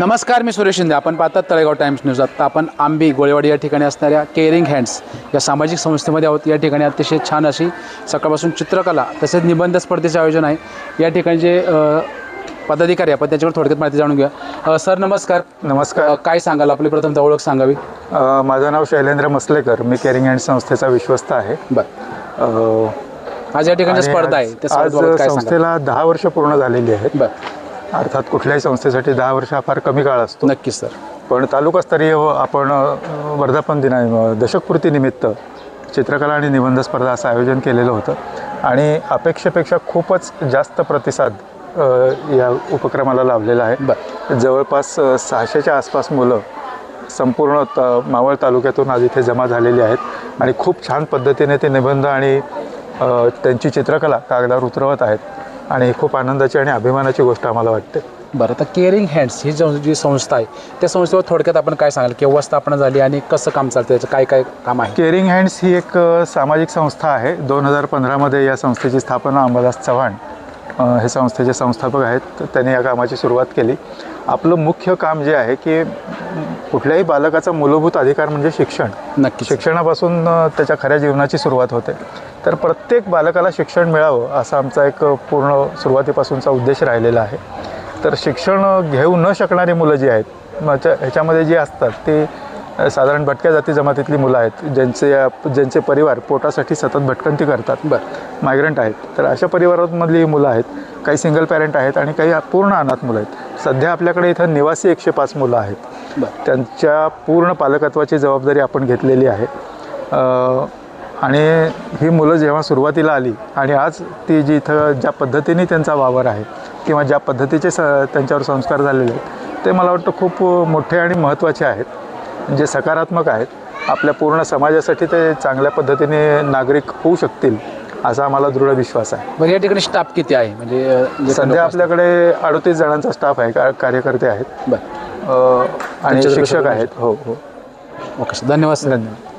नमस्कार मी सुरेश शिंदे. आपण पाहतात तळेगाव टाइम्स न्यूज. आत्ता आपण आंबी गोळेवाडी या ठिकाणी असणाऱ्या केअरिंग हँड्स या सामाजिक संस्थेमध्ये आहोत. या ठिकाणी अतिशय छान अशी सकाळपासून चित्रकला तसेच निबंध स्पर्धेचे आयोजन आहे. या ठिकाणी जे पदाधिकारी आपण त्याच्यावर थोडक्यात माहिती जाणून घ्या सर नमस्कार. नमस्कार. काय सांगाल? आपली प्रथम ओळख सांगावी. माझं नाव शैलेंद्र मसलेकर. मी केअरिंग अँड संस्थेचा विश्वस्त आहे. बरं. आज या ठिकाणी स्पर्धा आहे आज- संस्थेला दहा वर्ष पूर्ण झालेली आहेत. बरं. अर्थात कुठल्याही संस्थेसाठी दहा वर्ष हा फार कमी काळ असतो. नक्कीच सर. पण तालुकास्तरीय व आपण वर्धापन दिना अ, दशकपूर्तीनिमित्त चित्रकला आणि निबंध स्पर्धा असं आयोजन केलेलं होतं. आणि अपेक्षेपेक्षा खूपच जास्त प्रतिसाद या उपक्रमाला लाभलेला आहे. जवळपास सहाशेच्या आसपास मुलं संपूर्ण त मावळ तालुक्यातून आज इथे जमा झालेली आहेत. आणि खूप छान पद्धतीने ते निबंध आणि त्यांची चित्रकला कागदावर उतरवत आहेत. आणि खूप आनंदाची आणि अभिमानाची गोष्ट आम्हाला वाटते. बरं तर केअरिंग हँड्स ही जो जी संस्था आहे त्या संस्थेवर थोडक्यात आपण काय सांगाल? केव्हा स्थापना झाली आणि कसं काम चालतं? त्याचं काय काय काम आहे? केअरिंग हँड्स ही एक सामाजिक संस्था आहे. दोन हजार पंधरामध्ये या संस्थेची स्थापना अंबादास चव्हाण हे संस्थेचे संस्थापक आहेत. त्यांनी या कामाची सुरुवात केली. आपलं मुख्य काम जे आहे की कुठल्याही बालकाचा मूलभूत अधिकार म्हणजे शिक्षण. नक्कीच. शिक्षणापासून त्याच्या खऱ्या जीवनाची सुरुवात होते. तर प्रत्येक बालकाला शिक्षण मिळावं असा आमचा एक पूर्ण सुरुवातीपासूनचा उद्देश राहिलेला आहे. तर शिक्षण घेऊ न शकणारी मुलं जी आहेत मग ह्याच्यामध्ये जी असतात ते साधारण भटक्या जाती जमातीतली मुलं आहेत ज्यांचे ज्यांचे परिवार पोटासाठी सतत भटकंती करतात. बरं. मायग्रंट आहेत. तर अशा परिवारामधली ही मुलं आहेत काही सिंगल पॅरेंट आहेत आणि काही पूर्ण अनाथ मुलं आहेत. सध्या आपल्याकडे इथं निवासी एकशे पाच मुलं आहेत. त्यांच्या पूर्ण पालकत्वाची जबाबदारी आपण घेतलेली आहे. आणि ही मुलं जेव्हा सुरुवातीला आली आणि आज ती जी इथं ज्या पद्धतीने त्यांचा वावर आहे किंवा ज्या पद्धतीचे स त्यांच्यावर संस्कार झालेले आहेत ते मला वाटतं खूप मोठे आणि महत्त्वाचे आहेत. जे सकारात्मक आहेत आपल्या पूर्ण समाजासाठी ते चांगल्या पद्धतीने नागरिक होऊ शकतील असा आम्हाला दृढ विश्वास आहे. बरं या ठिकाणी स्टाफ किती आहे? म्हणजे सध्या. आपल्याकडे अडतीस जणांचा स्टाफ आहे का कार्यकर्ते आहेत. बरं. आणि शिक्षक आहेत. हो हो. Okay sir. धन्यवाद सर. धन्यवाद.